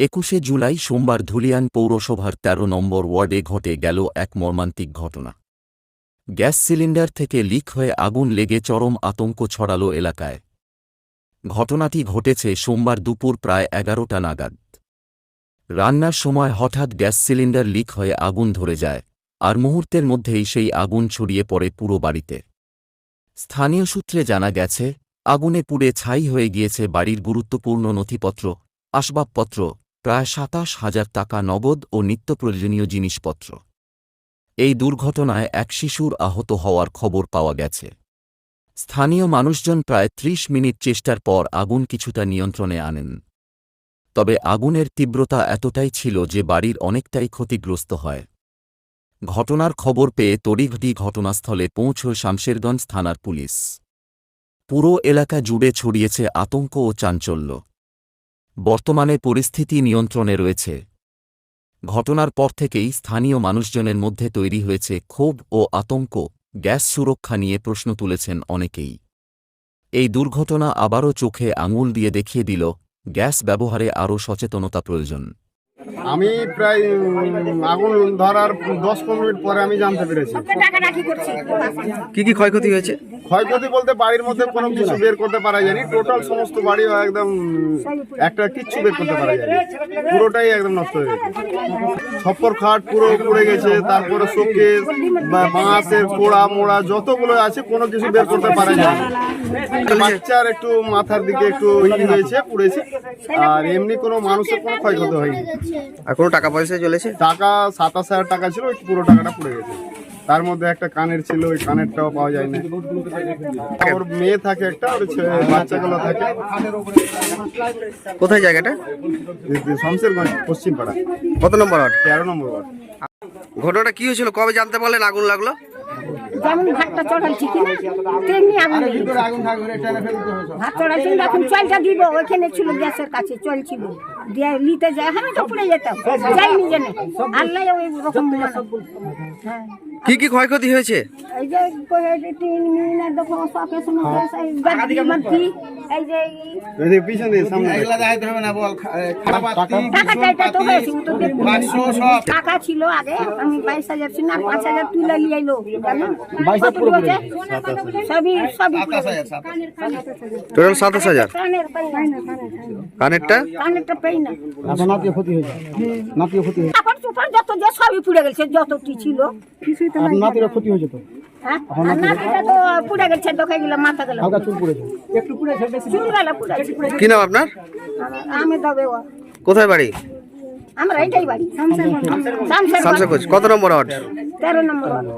একুশে জুলাই সোমবার ধুলিয়ান পৌরসভার ১৩ নম্বর ওয়ার্ডে ঘটে গেল এক মর্মান্তিক ঘটনা। গ্যাস সিলিন্ডার থেকে লিক হয়ে আগুন লেগে চরম আতঙ্ক ছড়াল এলাকায়। ঘটনাটি ঘটেছে সোমবার দুপুর প্রায় এগারোটা নাগাদ। রান্নার সময় হঠাৎ গ্যাস সিলিন্ডার লিক হয়ে আগুন ধরে যায়, আর মুহূর্তের মধ্যেই সেই আগুন ছড়িয়ে পড়ে পুরো বাড়িতে। স্থানীয় সূত্রে জানা গেছে, আগুনে পুড়ে ছাই হয়ে গিয়েছে বাড়ির গুরুত্বপূর্ণ নথিপত্র, আসবাবপত্র প্রায় সাতাশ হাজার টাকা নগদ ও নিত্য প্রয়োজনীয় জিনিসপত্র। এই দুর্ঘটনায় এক শিশুর আহত হওয়ার খবর পাওয়া গেছে। স্থানীয় মানুষজন প্রায় ত্রিশ মিনিট চেষ্টার পর আগুন কিছুটা নিয়ন্ত্রণে আনেন। তবে আগুনের তীব্রতা এতটাই ছিল যে বাড়ির অনেকটাই ক্ষতিগ্রস্ত হয়। ঘটনার খবর পেয়ে তড়িঘড়ি ঘটনাস্থলে পৌঁছয় শামশেরগঞ্জ থানার পুলিশ। পুরো এলাকা জুড়ে ছড়িয়েছে আতঙ্ক ও চাঞ্চল্য। বর্তমানে পরিস্থিতি নিয়ন্ত্রণে রয়েছে। ঘটনার পর থেকেই স্থানীয় মানুষজনের মধ্যে তৈরি হয়েছে ক্ষোভ ও আতঙ্ক গ্যাস সুরক্ষা নিয়ে প্রশ্ন তুলেছেন অনেকেই। এই দুর্ঘটনা আবারও চোখে আঙুল দিয়ে দেখিয়ে দিল গ্যাস ব্যবহারে আরও সচেতনতা প্রয়োজন। আমি প্রায় আগুন ধরার দশ পনেরো মিনিট পরে আমি জানতে পেরেছি। কি কি ক্ষয়ক্ষতি হয়েছে? ক্ষয়ক্ষতি বলতে বাড়ির মধ্যে কোনো কিছু বের করতে পারা যায়নি। টোটাল সমস্ত বাড়ি একদম একটা কিচ্ছু বের করতে পারা যায়নি। পুরোটাই একদম নষ্ট হয়ে গেছে। ছপ্পর খাট পুরো পড়ে গেছে তারপরে শোকেস বা বাঁশের কোড়া মোড়া যতগুলো আছে কোনো কিছু বের করতে পারা যায়নি। বাচ্চার একটু মাথার দিকে একটু ই হয়েছে পুড়েছে আর এমনি কোনো মানুষের কোনো ক্ষয়ক্ষতি হয়নি। আর কোনো টাকা পয়সা চলেছে? টাকা সাতাশ হাজার টাকা ছিল পুরো টাকাটা পড়ে গেছে। তার মধ্যে একটা কানের ছিল ওই কানেরটাও পাওয়া যায় না। ওর মেয়ে থাকে একটা ওর ছেলে বাচ্চাগুলো থাকে। কোথায় জায়গাটা? শমশেরগঞ্জ পশ্চিম পাড়া কত নম্বর ওয়ার্ড? তেরো নম্বর ওয়ার্ড। ঘটনাটা কি হয়েছিল? কবে জানতে পারলেন? আগুন লাগল? যেমন ভাতটা চড়াইছি কিনা তেমনি আগুন। ভাত চড়াইছি এখন চলটা দিব ওইখানে ছিল গ্যাসের কাছে চলছিল। নিতে যায় আমি তো পড়ে যেতাম। যাইনি জেনে আল্লাহ ওই রকম হ্যাঁ। কি কি ক্ষয়ক্ষতি হয়েছে? এই যে তিন মিনিট দেখো সকে শুনো এই গাড়ি মাটি এই যে এই এদিকে পিছন দিয়ে সামনে। টাকা তো হয়েছে তো দেখব টাকা ছিল আগে আমি ছিল আর তুলে নিয়ে? সবই সবই টোটাল কানেরটা? কানেরটা না। নাতিও ক্ষতি হয়েছে নাতিও ক্ষতি হয়েছে কাপড় চোপড় যত যে সবই পুড়ে গেছে যতটি ছিল। কিছুই তো নাই ক্ষতি হয়েছে তো? হ্যাঁ? আর নাতিটা তো পুড়ে গেছে দেখে গেলে মাথা গেল। হালকা চুল পড়েছে। চুল গেল পুড়েছে। কি নাম আপনার? আমি কোথায় বাড়ি? আমরা এইটাই বাড়ি কত নম্বর ওয়ার্ড? তেরো নম্বর ওয়ার্ড।